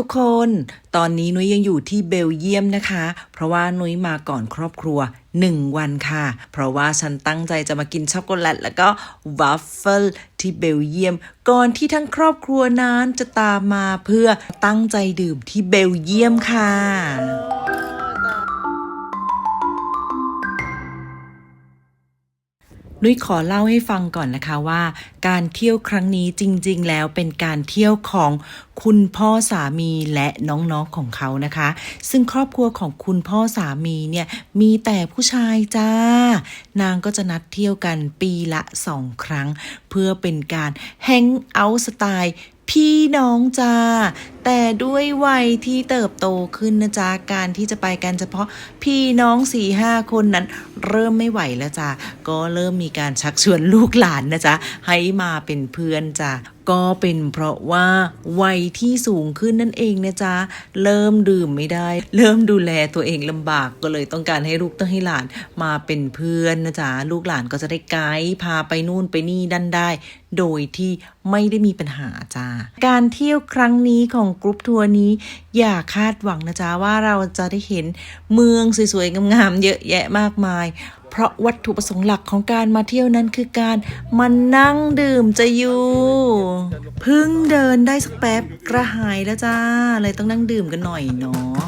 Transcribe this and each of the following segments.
ทุกคนตอนนี้นุ้ยยังอยู่ที่เบลเยียมนะคะ เพราะว่านุ้ยมาก่อนครอบครัว 1 วันค่ะ เพราะว่าฉันตั้งใจจะมากินช็อกโกแลตแล้วก็วัฟเฟิลที่เบลเยียม ก่อนที่ทั้งครอบครัวนั้นจะตามมาเพื่อตั้งใจดื่มที่เบลเยียมค่ะ นุ้ยขอเล่าให้ฟังก่อนนะคะว่า การเที่ยวครั้งนี้จริง ๆ แล้วเป็นการเที่ยวของคุณพ่อสามีและน้องๆของเขานะคะ ซึ่งครอบครัวของคุณพ่อสามีเนี่ยมีแต่ผู้ชายจ้า นางก็จะนัดเที่ยวกันปีละสองครั้ง เพื่อเป็นการแฮงเอาท์สไตล์ พี่น้องจ้าแต่ด้วยวัยที่เติบโตขึ้นนะจ๊ะการที่จะไปกันเฉพาะพี่น้องสี่ห้าคนนั้น เริ่มไม่ไหวแล้วจ้ะก็เริ่มมีการชักชวนลูกหลานนะจ๊ะให้มาเป็นเพื่อนจ้ะก็เป็นเพราะว่าวัยที่สูงขึ้นนั่นเองนะจ๊ะเริ่มดื่มไม่ได้ เริ่มดูแลตัวเองลำบากก็เลยต้องการให้ลูกต้องให้หลานมาเป็นเพื่อนนะจ๊ะลูกหลานก็จะได้ไกด์พาไปนู่นไปนี่ดันได้ โดยที่ไม่ได้มีปัญหาจ้า การเที่ยวครั้งนี้ของกรุ๊ปทัวร์นี้ อย่าคาดหวังนะจ๊ะว่าเราจะได้เห็นเมืองสวยๆงามๆเยอะแยะมากมาย เพราะวัตถุประสงค์หลักของการมาเที่ยวนั้นคือการมานั่งดื่มจะอยู่พิ่งเดินได้สักแป๊บกระหายแล้วจ้า เลยต้องนั่งดื่มกันหน่อยเนาะ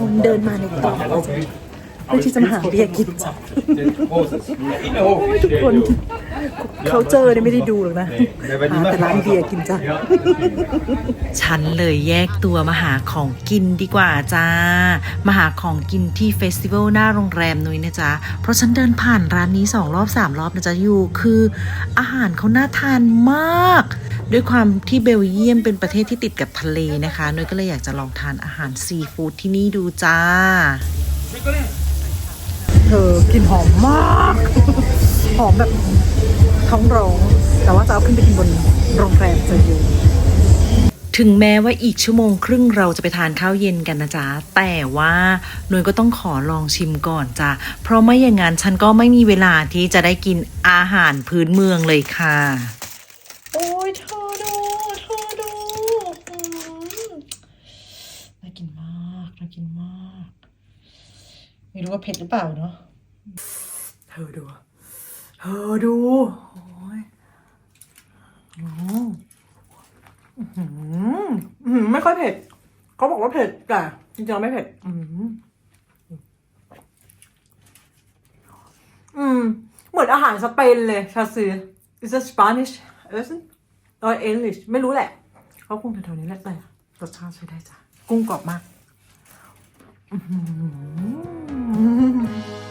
คงเดินมาในตรอกเพื่อที่จะมาหาเบียร์กินจ้ะทุกคนเขาเจอเนี่ยไม่ได้ดูหรอกนะหาแต่ร้านเบียร์กินจ้ะฉันเลยแยกตัวมาหาของกินดีกว่าจ้า มาหาของกินที่เฟสติวัลหน้าโรงแรมนุ้ยนะจ๊ะ เพราะฉันเดินผ่านร้านนี้สองรอบสามรอบนะจ๊ะอยู่คืออาหารเขาน่าทานมาก ด้วยความที่เบลเยียมเป็นประเทศที่ติดกับทะเลนะคะนุ้ยก็เลยอยากจะลองทานอาหารซีฟู้ดที่นี่ดูจ้า เธอกลิ่นหอมมาก หอมแบบท้องร้อง แต่ว่าจะเอาขึ้นไปกินบนโรงแรมจะอยู่ถึงแม้ว่าอีกชั่วโมงครึ่งเราจะไปทานข้าวเย็นกันนะจ๊ะ แต่ว่าหน่วยก็ต้องขอลองชิมก่อนจ้ะ เพราะไม่อย่างนั้นฉันก็ไม่มีเวลาที่จะได้กินอาหารพื้นเมืองเลยค่ะ โอ้ยเธอดูเธอดูอืมน่ากินมากน่ากินมาก ไม่รู้ว่าเผ็ดหรือเปล่าเนาะเธอดูเธอดูโอ้ยโอ้อื้อหืออื้อหือไม่ค่อยเผ็ดเขาบอกว่าเผ็ดแต่จริงๆไม่เผ็ด อืมอืม เหมือนอาหารสเปนเลยชาซื้อ is it Spanish isn't or English ไม่รู้แหละเขาคงแถวๆนี้แหละแต่รสชาติใช้ได้จ้ะ กุ้งกรอบมาก อื้อ หื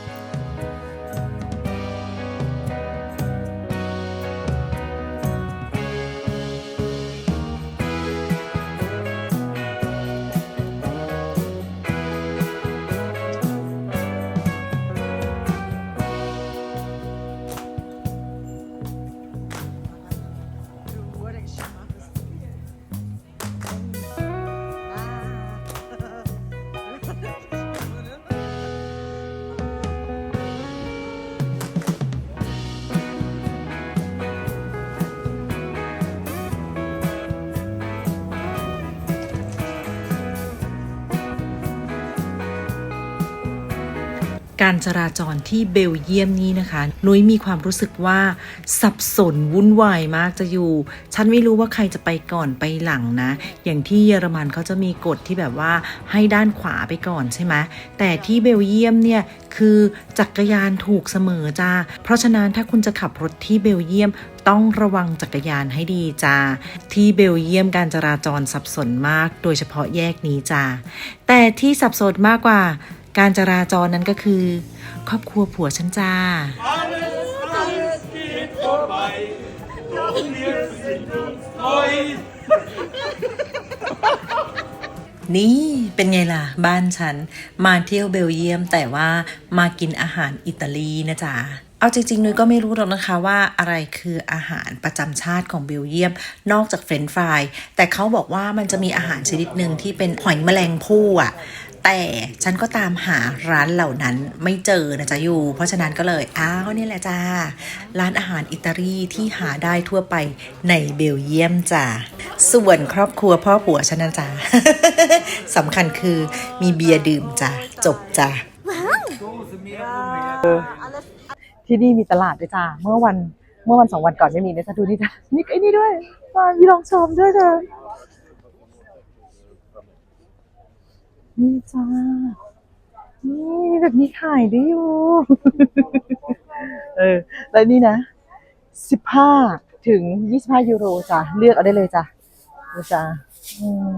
การจราจรที่เบลเยียมนี้นะคะ นุ้ยมีความรู้สึกว่าสับสนวุ่นวายมากจะอยู่ ฉันไม่รู้ว่าใครจะไปก่อนไปหลังนะ อย่างที่เยอรมันเขาจะมีกฎที่แบบว่าให้ด้านขวาไปก่อนใช่ไหมแต่ที่เบลเยียมเนี่ยคือจักรยานถูกเสมอจ้า เพราะฉะนั้นถ้าคุณจะขับรถที่เบลเยียมต้องระวังจักรยานให้ดีจ้า ที่เบลเยียมการจราจรสับสนมาก โดยเฉพาะแยกนี้จ้า แต่ที่สับสนมากกว่า การจราจรนั้นก็คือ ครอบครัวผัวฉันจ้า นี่เป็นไงล่ะ บ้านฉัน มาเที่ยวเบลเยียมแต่ว่ามากินอาหารอิตาลีนะจ๊ะ เอาจริงๆนุ้ยก็ไม่รู้หรอกนะคะว่าอะไรคืออาหารประจำชาติของเบลเยียม นอกจากเฟรนฟราย แต่เขาบอกว่ามันจะมีอาหารชนิดหนึ่งที่เป็นหอยแมลงภู่อะแต่ฉันก็ตามหาร้านเหล่านั้นไม่เจอนะจ๊ะอยู่ เพราะฉะนั้นก็เลยอ้าวนี่แหละจ้า ร้านอาหารอิตาลีที่หาได้ทั่วไปในเบลเยียมจ้าส่วนครอบครัวพ่อผัวฉันนะจ๊ะสำคัญคือมีเบียร์ดื่มจ้ะจบจ้ะ ที่นี่มีตลาดด้วยจ้าเมื่อวันเมื่อวันสองวันก่อนไม่มีนะจ๊ะดูนี่จ้ะนี่ไอ้นี่ด้วยมามีลองชมด้วยเธอนี่จ้านี่แบบนี้ขายได้อยู่เออแล้วนี่นะสิบห้าถึงยี่สิบห้ายูโรจ้ะเลือกเอาได้เลยจ้ะดูจ้าอืม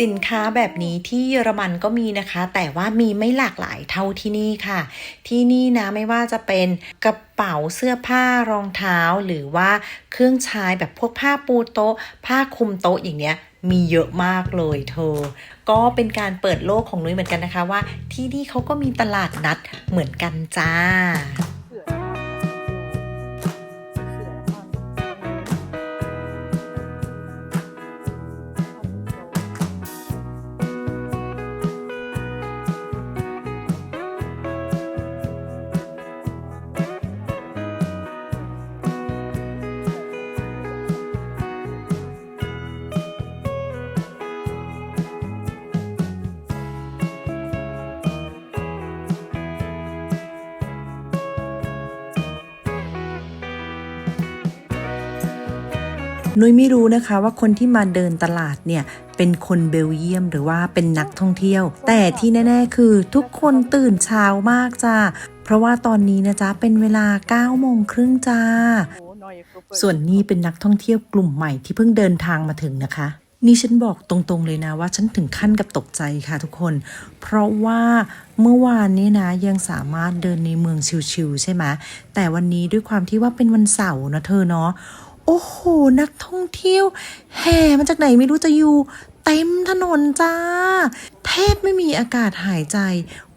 สินค้าแบบนี้ที่เยอรมันก็มีนะคะ แต่ว่ามีไม่หลากหลายเท่าที่นี่ค่ะ ที่นี่นะไม่ว่าจะเป็นกระเป๋าเสื้อผ้ารองเท้าหรือว่าเครื่องใช้แบบพวกผ้าปูโต๊ะ ผ้าคลุมโต๊ะอย่างเนี้ยมีเยอะมากเลยเธอ ก็เป็นการเปิดโลกของนุ้ยเหมือนกันนะคะว่า ที่นี่เขาก็มีตลาดนัดเหมือนกันจ้า นุ้ยไม่รู้นะคะว่าคนที่มาเดินตลาดเนี่ยเป็นคนเบลเยียมหรือว่าเป็นนักท่องเที่ยว แต่ที่แน่ ๆ คือทุกคนตื่นเช้ามากจ้าเพราะว่าตอนนี้นะจ๊ะเป็นเวลา9โมงครึ่งจ้า ส่วนนี้เป็นนักท่องเที่ยวกลุ่มใหม่ที่เพิ่งเดินทางมาถึงนะคะนี่ฉันบอกตรงๆเลยนะว่าฉันถึงขั้นกับตกใจค่ะทุกคน เพราะว่าเมื่อวานนี้นะยังสามารถเดินในเมืองชิวๆใช่ไหมแต่วันนี้ด้วยความที่ว่าเป็นวันเสาร์นะเธอเนาะ โอ้โห นักท่องเที่ยวแห่มาจากไหนไม่รู้จะอยู่เต็มถนนจ้า แทบไม่มีอากาศหายใจ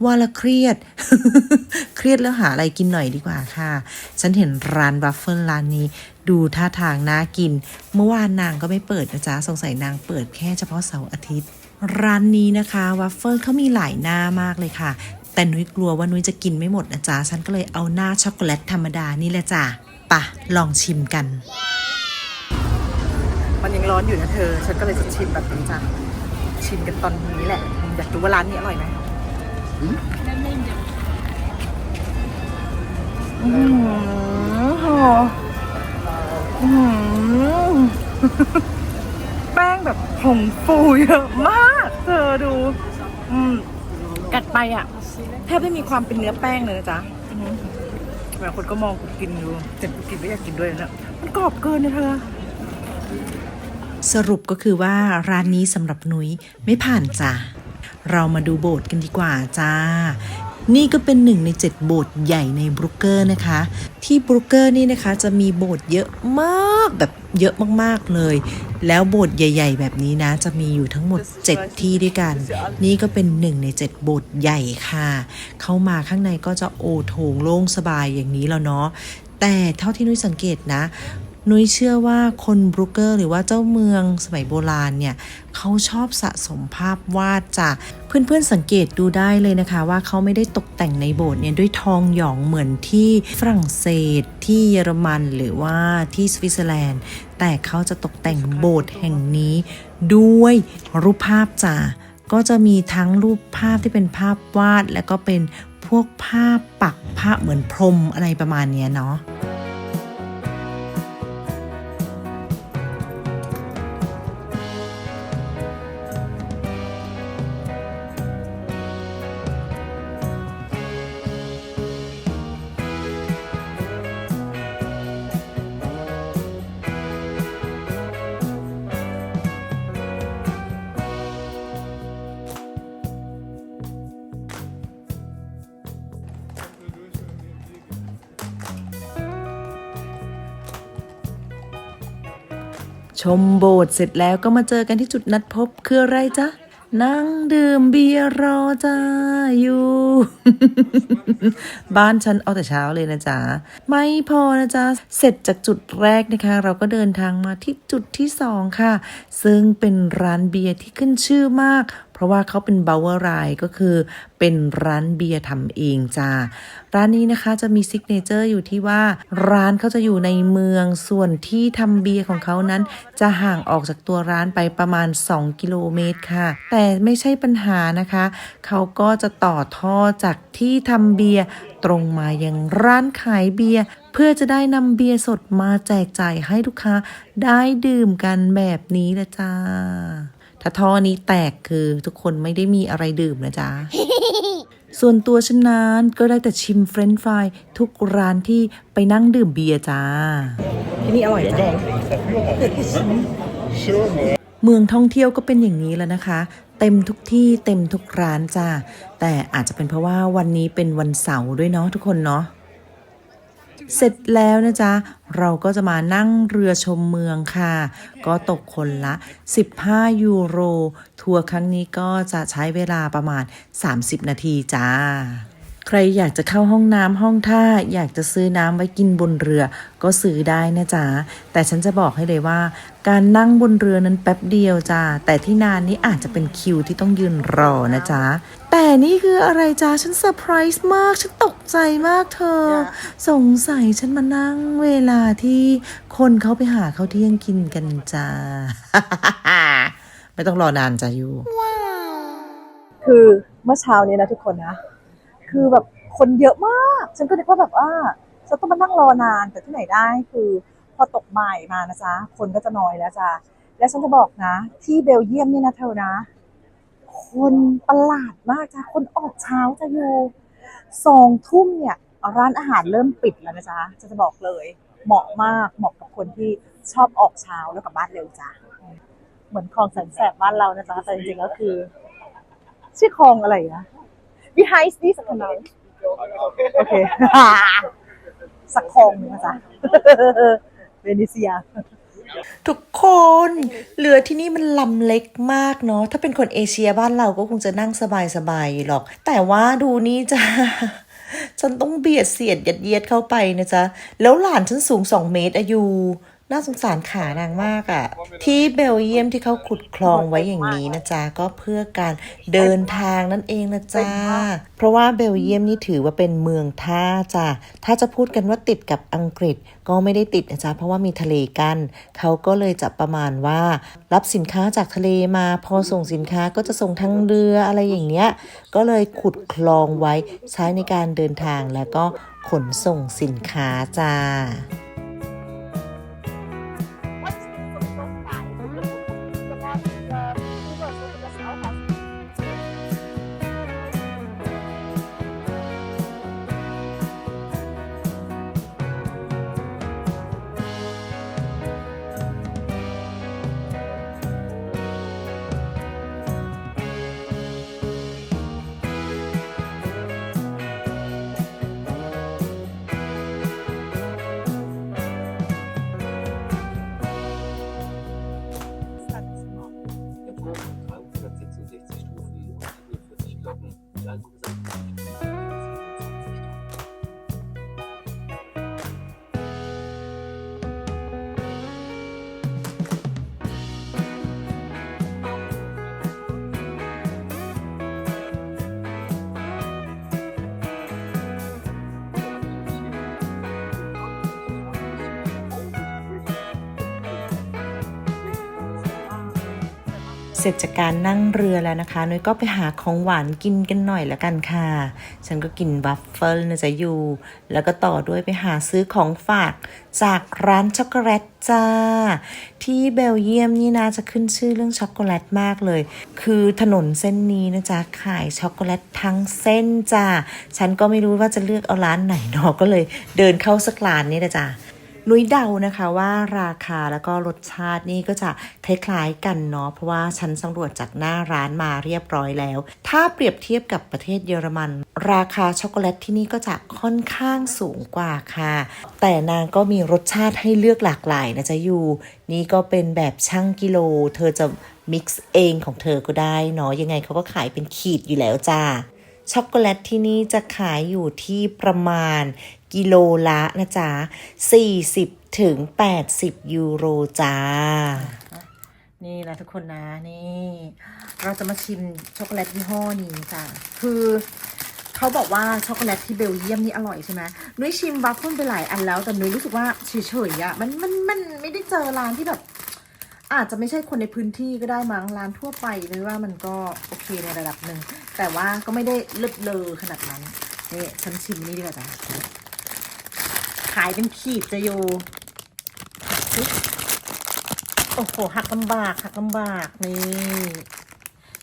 ว่าละเครียด เครียดแล้วหาอะไรกินหน่อยดีกว่าค่ะ ฉันเห็นร้านวัฟเฟิลร้านนี้ ดูท่าทางน่ากิน เมื่อวานนางก็ไม่เปิดนะจ๊ะ สงสัยนางเปิดแค่เฉพาะเสาร์อาทิตย์ ร้านนี้นะคะวัฟเฟิลเขามีหลายหน้ามากเลยค่ะ แต่นุ้ยกลัวว่านุ้ยจะกินไม่หมดนะจ๊ะ ฉันก็เลยเอาหน้าช็อกโกแลตธรรมดานี่แหละจ้ะปะลองชิมกัน มันยังร้อนอยู่นะเธอ ฉันก็เลยจะชิมแบบนี้จ้ะชิมกันตอนนี้แหละ อยากรู้ว่าร้านนี้อร่อยไหมอืมหออืมแป้งแบบผงฟูเยอะมาก เธอดู อืม กัดไปอะ แทบไม่มีความเป็นเนื้อแป้งเลยนะจ๊ะอืมบางคนก็มองกูกินอยู่แต่กูกินไม่อยากกินด้วยนะ มันกรอบเกินนะเธอ สรุปก็คือว่าร้านนี้สำหรับนุ้ยไม่ผ่านจ้าเรามาดูโบสถ์กันดีกว่าจ้า นี่ก็เป็นหนึ่งในเจ็ดโบสถ์ใหญ่ในบรูเกอร์นะคะ ที่บรูเกอร์นี่นะคะจะมีโบสถ์เยอะมากแบบเยอะมากๆเลย แล้วโบสถ์ใหญ่ ๆ แบบนี้นะ จะมีอยู่ทั้งหมด 7 ที่ด้วยกัน นี่ก็เป็นหนึ่งในเจ็ดโบสถ์ใหญ่ค่ะ เข้ามาข้างในก็จะโอโถงโล่งสบายอย่างนี้แล้วเนาะแต่เท่าที่นุ้ยสังเกตนะ นุ้ยเชื่อว่าคนบรูเกอร์หรือว่าเจ้าเมืองสมัยโบราณเนี่ยเขาชอบสะสมภาพวาดจ้ะเพื่อนๆสังเกตดูได้เลยนะคะ ว่าเขาไม่ได้ตกแต่งในโบสถ์เนี่ยด้วยทองหยองเหมือนที่ฝรั่งเศสที่เยอรมันหรือว่าที่สวิตเซอร์แลนด์ แต่เขาจะตกแต่งโบสถ์แห่งนี้ด้วยรูปภาพจ้ะก็จะมีทั้งรูปภาพที่เป็นภาพวาด และก็เป็นพวกผ้าปักผ้าเหมือนพรมอะไรประมาณเนี้ยเนาะ ชมโบสถ์เสร็จแล้วก็มาเจอกันที่จุดนัดพบคืออะไรจ๊ะ นั่งดื่มเบียร์รอจ้าอยู่ บ้านฉันเอาแต่เช้าเลยนะจ๊ะ ไม่พอนะจ๊ะ เสร็จจากจุดแรกนะคะ เราก็เดินทางมาที่จุดที่สองค่ะ ซึ่งเป็นร้านเบียร์ที่ขึ้นชื่อมาก เพราะว่าเขาเป็นบาวเวอร์ไรก็คือ เป็นร้านเบียร์ทำเองจ้า ร้านนี้นะคะจะมีซิกเนเจอร์อยู่ที่ว่า ร้านเขาจะอยู่ในเมืองส่วนที่ทำเบียร์ของเขานั้น จะห่างออกจากตัวร้านไปประมาณ 2 กิโลเมตรค่ะ แต่ไม่ใช่ปัญหานะคะ เขาก็จะต่อท่อจากที่ทำเบียร์ตรงมายังร้านขายเบียร์เพื่อจะได้นำเบียร์สดมาแจกจ่ายให้ลูกค้าได้ดื่มกันแบบนี้ละจ้า ถ้าท่อนี้แตกคือทุกคนไม่ได้มีอะไรดื่มนะจ๊ะส่วนตัวฉันนั้นก็ได้แต่ชิมเฟรนช์ฟรายทุกร้านที่ไปนั่งดื่มเบียร์จ้า ที่นี่อร่อยจังเมืองท่องเที่ยวก็เป็นอย่างนี้แล้วนะคะ เต็มทุกที่เต็มทุกร้านจ้าแต่อาจจะเป็นเพราะว่าวันนี้เป็นวันเสาร์ด้วยเนาะทุกคนเนาะเสร็จแล้วนะจ๊ะ เราก็จะมานั่งเรือชมเมืองค่ะ ก็ตกคนละ 15 ยูโร ทัวร์ครั้งนี้ก็จะใช้เวลาประมาณ 30 นาทีจ้า ใครอยากจะเข้าห้องน้ำห้องท่า อยากจะซื้อน้ำไว้กินบนเรือ ก็ซื้อได้นะจ๊ะ แต่ฉันจะบอกให้เลยว่า การนั่งบนเรือนั้นแป๊บเดียวจ้าแต่ที่นานนี้อาจจะเป็นคิวที่ต้องยืนรอนะจ๊ะ แต่นี่คืออะไรจ้าฉันเซอร์ไพรส์มาก ฉันตกใจมากเธอ สงสัยฉันมานั่งเวลาที่คนเขาไปหาข้าวเที่ยงกินกันจ้าไม่ต้องรอนานจ้าอยู่ คือเมื่อเช้านี้นะทุกคนนะ คือแบบคนเยอะมาก ฉันก็นึกว่าแบบว่าฉันต้องมานั่งรอนานแต่ที่ไหนได้คือพอตกบ่ายมานะจ๊ะคนก็จะน้อยแล้วจ้ะและฉันจะบอกนะ ที่เบลเยียมเนี่ยนะเธอนะ คนประหลาดมากจ้ะคนออกเช้าจะอยู่สองทุ่มเนี่ยร้านอาหารเริ่มปิดแล้วนะจ๊ะจะจะบอกเลย เหมาะมากเหมาะกับคนที่ชอบออกเช้าแล้วกลับบ้านเร็วจ้ะเหมือนคลองแสนแสบบ้านเรานะจ๊ะแต่จริงๆก็คือชื่อคลองอะไรนะ behind this canal โอเคสักคลองหนึงนะจ๊ะเวนิเซียทุกคนเรือที่นี่มันลำเล็กมากเนาะถ้าเป็นคนเอเชียบ้านเราก็คงจะนั่งสบายๆอยู่หรอก แต่ว่าดูนี่จ้าฉันต้องเบียดเสียดยัดเยียดเข้าไปนะจ๊ะ แล้วหลานฉันสูง2เมตรอายุ น่าสงสารขานางมากอะ่ะ ที่เบลเยียมที่เขาขุดคลองไว้อย่างนี้นะจ๊ะ ก็เพื่อการเดินทางนั่นเองนะจ๊ะ เพราะว่าเบลเยียมนี่ถือว่าเป็นเมืองท่าจ้ะถ้าจะพูดกันว่าติดกับอังกฤษก็ไม่ได้ติดนะจ๊ะ เพราะว่ามีทะเลกัน เขาก็เลยจะประมาณว่า รับสินค้าจากทะเลมาพอส่งสินค้าก็จะส่งทางเรืออะไรอย่างเงี้ยก็เลยขุดคลองไว้ใช้ในการเดินทางแล้วก็ขนส่งสินค้าจ้า ร็จจากการนั่งเรือแล้วนะคะนุ้ยก็ไปหาของหวานกินกันหน่อยละกันค่ะ ฉันก็กินวัฟเฟิลนะจ๊ะอยู่ แล้วก็ต่อด้วยไปหาซื้อของฝากจากร้านช็อกโกแลตจ้า ที่เบลเยียมนี่นะจะขึ้นชื่อเรื่องช็อกโกแลตมากเลย คือถนนเส้นนี้นะจ๊ะขายช็อกโกแลตทั้งเส้นจ้า ฉันก็ไม่รู้ว่าจะเลือกเอาร้านไหนเนาะก็เลยเดินเข้าสักร้านนี่นะจ๊ะ นุ้ยเดานะคะว่าราคาแล้วก็รสชาตินี่ก็จะคล้ายๆกันเนาะเพราะว่าฉันสำรวจจากหน้าร้านมาเรียบร้อยแล้ว ถ้าเปรียบเทียบกับประเทศเยอรมัน ราคาช็อกโกแลตที่นี่ก็จะค่อนข้างสูงกว่าค่ะ แต่นางก็มีรสชาติให้เลือกหลากหลายนะจ๊ะอยู่ นี่ก็เป็นแบบช่างกิโล เธอจะมิกซ์เองของเธอก็ได้เนาะยังไงเขาก็ขายเป็นขีดอยู่แล้วจ้าช็อกโกแลตที่นี่จะขายอยู่ที่ประมาณ กิโลละนะจ๊ะ40ถึง80 ยูโรจ้า นี่นะทุกคนนะนี่ เราจะมาชิมช็อกโกแลตยี่ห้อนี้จ้ะคือเขาบอกว่าช็อกโกแลตที่เบลเยียมนี่อร่อยใช่ไหมนุ้ยชิมวัฟเฟิลไปหลายอันแล้วแต่นุ้ยรู้สึกว่าเฉยๆอะมันมันมันไม่ได้เจอร้านที่แบบ อาจจะไม่ใช่คนในพื้นที่ก็ได้มั้งร้านทั่วไปเลยว่ามันก็โอเคในระดับหนึ่งแต่ว่าก็ไม่ได้เลิศเลอขนาดนั้นนี่ฉันชิมนี่ดีกว่าจ้ะ ขายเป็นขีดจะอยู่ โอ้โห หักลำบาก หักลำบากนี่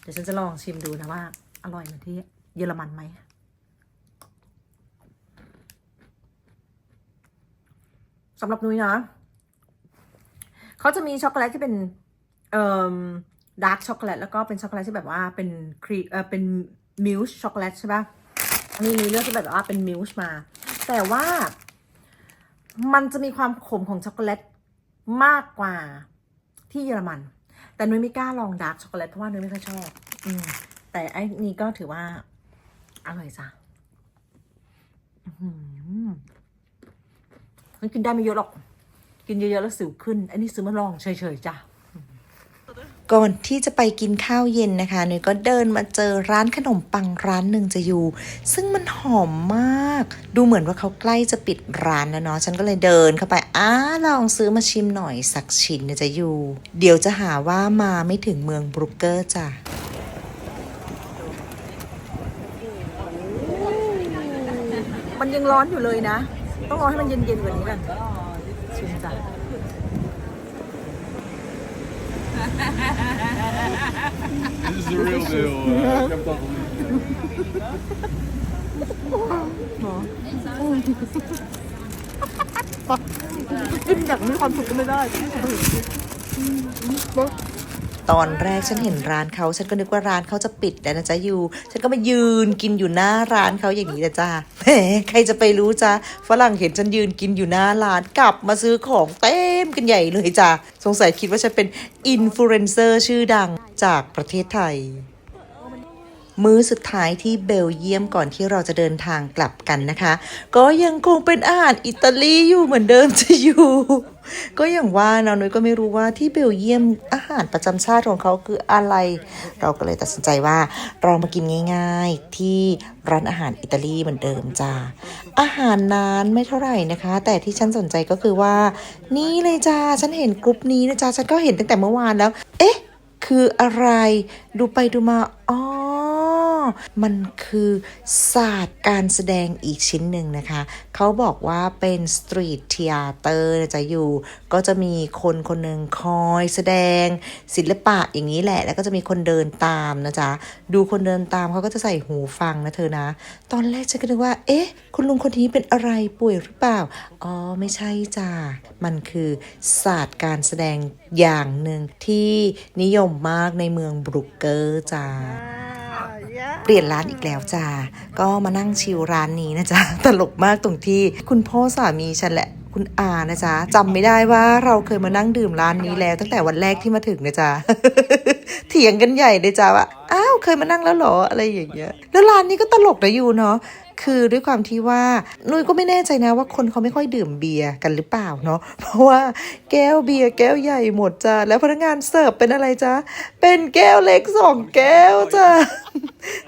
เดี๋ยวฉันจะลองชิมดูนะว่า อร่อยเหมือนที่เยอรมันไหมสำหรับนุ้ยนะเขาจะมีช็อกโกแลตที่เป็นเอ่อดาร์กช็อกโกแลตแล้วก็เป็นช็อกโกแลตที่แบบว่าเป็นครีเอ่อเป็นมิลช์ช็อกโกแลตใช่ปะอันนี้นุ้ยเลือกที่แบบว่าเป็นมิลช์มา แต่ว่า มันจะมีความขมของช็อกโกแลตมากกว่าที่เยอรมัน แต่นุ้ยไม่กล้าลองดาร์กช็อกโกแลตเพราะว่านุ้ยไม่ค่อยชอบ อืม แต่ไอ้นี้ก็ถือว่า อร่อยจ้ะอื้อหือมันกินได้ไม่เยอะหรอก กินเยอะๆแล้วสิวขึ้น อันนี้ซื้อมาลองเฉยๆจ้ะ ก่อนที่จะไปกินข้าวเย็นนะคะนุ้ยก็เดินมาเจอร้านขนมปังร้านหนึ่งจะอยู่ ซึ่งมันหอมมาก ดูเหมือนว่าเขาใกล้จะปิดร้านแล้วเนาะฉันก็เลยเดินเข้าไปอ้าลองซื้อมาชิมหน่อยสักชิ้นนะจะอยู่ เดี๋ยวจะหาว่ามาไม่ถึงเมืองบรุกเกอร์จ้ะมันยังร้อนอยู่เลยนะ ต้องรอให้มันเย็นๆกว่านี้กันชิมจ้ะ This is the real deal. Uh, kept up with me. กินอย่างมีความสุขก็ไม่ได้ ตอนแรกฉันเห็นร้านเขาฉันก็นึกว่าร้านเขาจะปิดแล้วนะจ๊ะยูฉันก็มายืนกินอยู่หน้าร้านเขาอย่างนี้นะจ๊ะแหมใครจะไปรู้จ๊ะฝรั่งเห็นฉันยืนกินอยู่หน้าร้านกลับมาซื้อของเต็มกันใหญ่เลยจ้ะสงสัยคิดว่าฉันเป็นอินฟลูเอนเซอร์ชื่อดังจากประเทศไทยมื้อสุดท้ายที่เบลเยียมก่อนที่เราจะเดินทางกลับกันนะคะ ก็ยังคงเป็นอาหารอิตาลีอยู่เหมือนเดิมจะอยู่ ก็อย่างว่าเนาะนุ้ยก็ไม่รู้ว่าที่เบลเยียมอาหารประจำชาติของเขาคืออะไร เราก็เลยตัดสินใจว่าเรามากินง่าย ๆ ที่ร้านอาหารอิตาลีเหมือนเดิมจ้าอาหารนานไม่เท่าไหร่นะคะ แต่ที่ฉันสนใจก็คือว่า นี่เลยจ้าฉันเห็นกรุ๊ปนี้นะจ้าฉันก็เห็นตั้งแต่เมื่อวานแล้ว เอ๊ะ คืออะไรดูไปดูมา อ๋อ มันคือศาสตร์การแสดงอีกชิ้นหนึ่งนะคะ เขาบอกว่าเป็นสตรีทเทียเตอร์จะอยู่ ก็จะมีคนคนหนึ่งคอยแสดงศิลปะอย่างนี้แหละ แล้วก็จะมีคนเดินตามนะจ๊ะ ดูคนเดินตามเขาก็จะใส่หูฟังนะเธอนะ ตอนแรกฉันก็นึกว่า เอ๊ะ คุณลุงคนนี้เป็นอะไรป่วยหรือเปล่า อ๋อ ไม่ใช่จ้ามันคือศาสตร์การแสดงอย่างหนึ่งที่นิยมมากในเมืองบรุกเกอร์จ้า เปลี่ยนร้านอีกแล้วจ้า ก็มานั่งชิลร้านนี้นะจ๊ะ ตลกมากตรงที่คุณพ่อสามีฉันแหละคุณอานะจ๊ะจำไม่ได้ว่าเราเคยมานั่งดื่มร้านนี้แล้ว ตั้งแต่วันแรกที่มาถึงนะจ๊ะเถียงกันใหญ่เลยจ้าว่าอ้าวเคยมานั่งแล้วหรออะไรอย่างเงี้ยแล้วร้านนี้ก็ตลกนะยูเนาะคือด้วยความที่ว่านุ้ยก็ไม่แน่ใจนะว่าคนเขาไม่ค่อยดื่มเบียร์กันหรือเปล่าเนาะเพราะว่าแก้วเบียร์แก้วใหญ่หมดจ้าแล้วพนักงานเสิร์ฟเป็นอะไรจ้าเป็นแก้วเล็กสองแก้วจ้า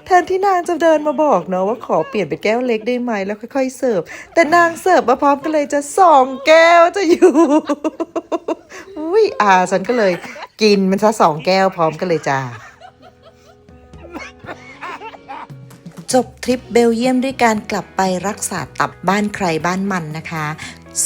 แทนที่นางจะเดินมาบอกเนาะว่าขอเปลี่ยนเป็นแก้วเล็กได้ไหมแล้วค่อยๆเสิร์ฟ แต่นางเสิร์ฟมาพร้อมกันเลยจะสองแก้วจะอยู่ อุ้ยอาฉันก็เลยกินมันซะสองแก้วพร้อมกันเลยจ้าจบทริปเบลเยียมด้วยการกลับไปรักษาตับบ้านใครบ้านมันนะคะ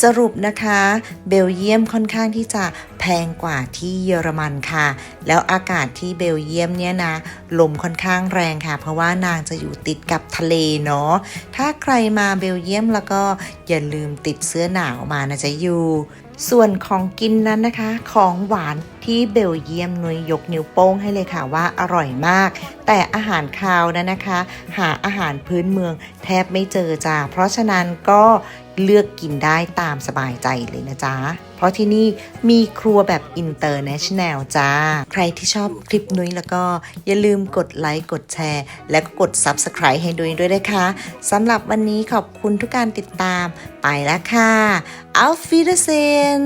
สรุปนะคะ เบลเยียมค่อนข้างที่จะแพงกว่าที่เยอรมันค่ะ แล้วอากาศที่เบลเยียมเนี่ยนะ ลมค่อนข้างแรงค่ะ เพราะว่านางจะอยู่ติดกับทะเลเนาะถ้าใครมาเบลเยียมแล้วก็อย่าลืมติดเสื้อหนาวมานะจ๊ะอยู่ส่วนของกินนั้นนะคะ ของหวานที่เบลเยียมนุยยกนิ้วโป้งให้เลยค่ะว่าอร่อยมาก แต่อาหารคาวนั้นนะคะ หาอาหารพื้นเมืองแทบไม่เจอจ้าเพราะฉะนั้นก็ เลือกกินได้ตามสบายใจเลยนะจ๊ะ เพราะที่นี่มีครัวแบบอินเตอร์เนชั่นแนลจ้า ใครที่ชอบคลิปนุ้ยแล้วก็อย่าลืมกดไลค์ กดแชร์ และก็กด Subscribe ให้ด้วยด้วยนะคะสำหรับวันนี้ขอบคุณทุกการติดตามไปแล้วค่ะอัลฟิเดเซน